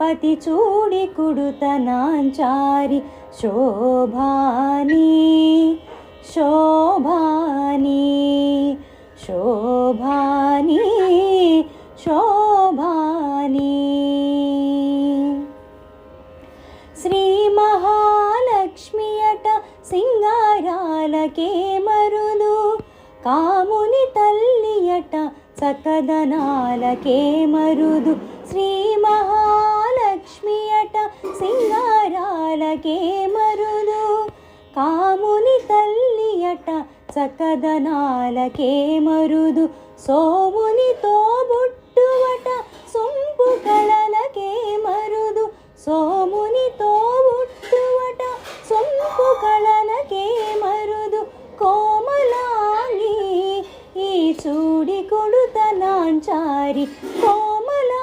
పతి చూడి కుడుతనాంచారి శోభాని శోభాని శోభాని శోభాని. శ్రీ మహాలక్ష్మి అట సింగారాలకే మరుదు కాముని తల్లి అట చక్కదనాలకే మరుదు. శ్రీ మహా సింగారాలకే మరుదు కాముని తల్లి అట చక్కదనాలకే మరుదు. సోమునితో బుట్టువట సొంపు కళలకే మరుదు. సోమునితో బుట్టువట సొంపు కళలకే మరుదు. కోమలాంగి ఈ చూడి కొడుతనాంచారి కోమలా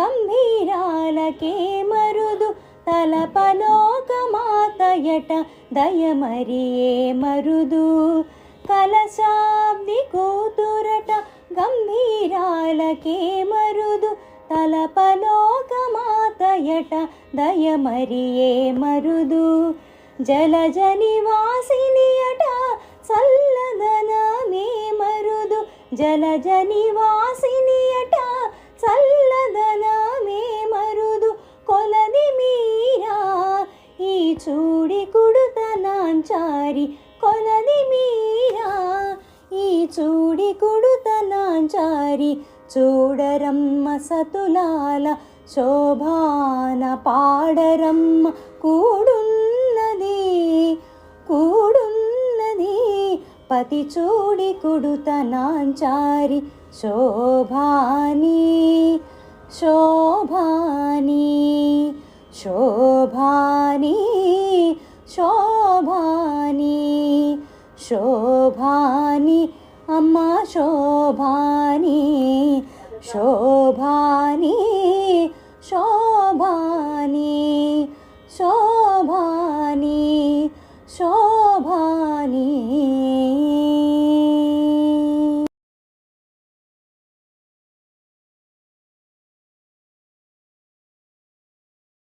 గంభీరాలకే మరుదు తలపలోకమాతయట దయమరియే మరుదు. కలశాబ్ది కూతురట గంభీరాలకే మరుదు తలపలోకమాతయట దయమరియే మరుదు. జలజ నివాసిని అట చల్లదనమే మరుదు. జలజ నివాసిని అట చల్లదనమే మరుదు కొలది మీరా. ఈ చూడి కుడుతనాంచారి కొలది మీరా. ఈ చూడి కుడుతనాంచారి చూడరమ్మ సతులాల శోభాన పాడరమ్మ కూడున్నది కూడున్నది. పతి చూడి కుడుతనాంచారి శోభాని శోభాని శోభాని శోభాని శోభాని అమ్మ శోభాని శోభాని